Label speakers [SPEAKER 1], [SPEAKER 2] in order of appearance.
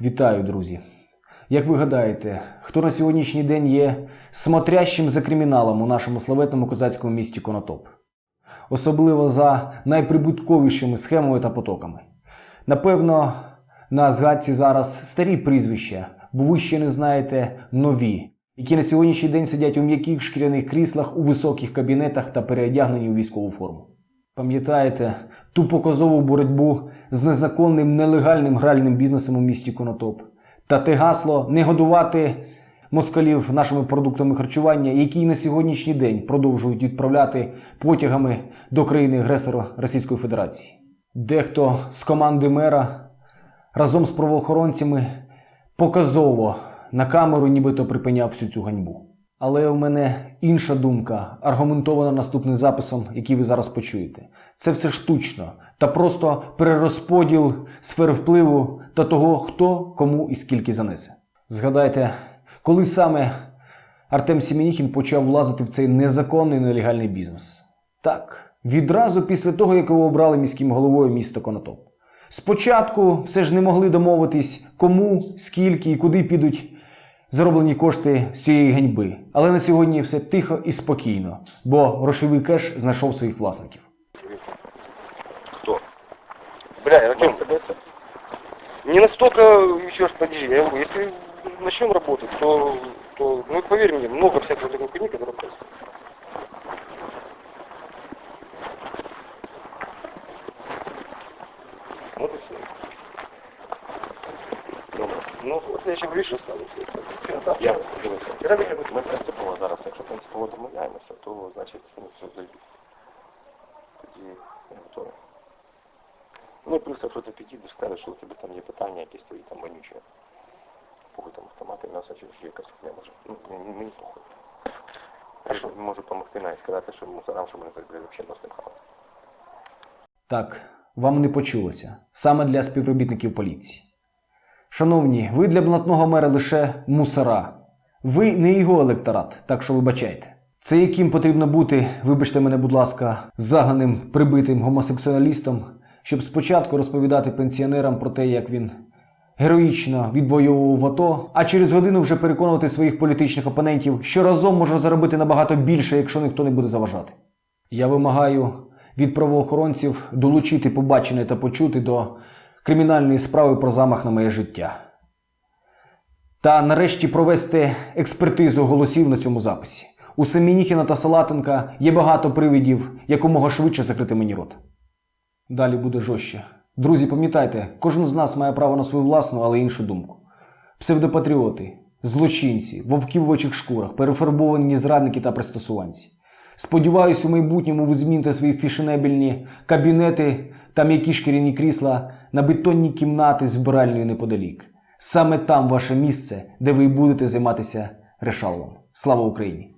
[SPEAKER 1] Вітаю, друзі! Як ви гадаєте, хто на сьогоднішній день є смотрящим за криміналом у нашому славетному козацькому місті Конотоп? Особливо за найприбутковішими схемами та потоками. Напевно, на згадці зараз старі прізвища, бо ви ще не знаєте нові, які на сьогоднішній день сидять у м'яких шкіряних кріслах у високих кабінетах та переодягнені у військову форму. Пам'ятаєте ту показову боротьбу з незаконним нелегальним гральним бізнесом у місті Конотоп? Та те гасло не годувати москалів нашими продуктами харчування, які на сьогоднішній день продовжують відправляти потягами до країни агресора Російської Федерації. Дехто з команди мера разом з правоохоронцями показово на камеру нібито припиняв всю цю ганьбу. Але у мене інша думка, аргументована наступним записом, який ви зараз почуєте. Це все штучно та просто перерозподіл сфер впливу та того, хто кому і скільки занесе. Згадайте, коли саме Артем Сімініхін почав влазити в цей незаконний нелегальний бізнес. Так, відразу після того, як його обрали міським головою міста Конотоп. Спочатку все ж не могли домовитись, кому, скільки і куди підуть зароблені кошти з цієї ганьби. Але на сьогодні все тихо і спокійно, бо грошовий кеш знайшов своїх власників.
[SPEAKER 2] Кто? Бля, я
[SPEAKER 3] Кем
[SPEAKER 2] Артем,
[SPEAKER 3] собеться?
[SPEAKER 2] не настолько, еще раз подожди, я говорю, если начнем работать, то, то, ну поверь мне, много всякой такой хуйни, которая происходит. Вот и все. Ну, от я ще більше рассказываю.
[SPEAKER 3] Я. Ми принципово зараз, якщо принципово домовляємося, то значить ну, все зайде. Тоді я готовий. Ну і плюс, якщо ти підійдеш, скажеш, що у тебе там є питання, якісь твої там вонючі. Похуй там автомати, м'ясо чи ще якась не може. Ну, мені, мені похуй. Я що, можу допомогти навіть сказати, що мусорам, що мене так взагалі нос.
[SPEAKER 1] Так, вам не почулося. Саме для співробітників поліції. Шановні, ви для блатного мера лише мусора. Ви не його електорат, так що вибачайте. Це яким потрібно бути, вибачте мене, будь ласка, загнаним прибитим гомосексуалістом, щоб спочатку розповідати пенсіонерам про те, як він героїчно відвоював АТО, а через годину вже переконувати своїх політичних опонентів, що разом може заробити набагато більше, якщо ніхто не буде заважати. Я вимагаю від правоохоронців долучити побачене та почути до кримінальної справи про замах на моє життя. Та нарешті провести експертизу голосів на цьому записі. У Семініхіна та Салатенка є багато привидів якомога швидше закрити мені рот. Далі буде жорстче. Друзі, пам'ятайте, кожен з нас має право на свою власну, але іншу думку. Псевдопатріоти, злочинці, вовки в очих шкурах, перефарбовані зрадники та пристосуванці. Сподіваюсь, у майбутньому ви зміните свої фішенебельні кабінети та які шкіряні крісла на бетонні кімнати з вбиральною неподалік. Саме там ваше місце, де ви будете займатися решалом. Слава Україні!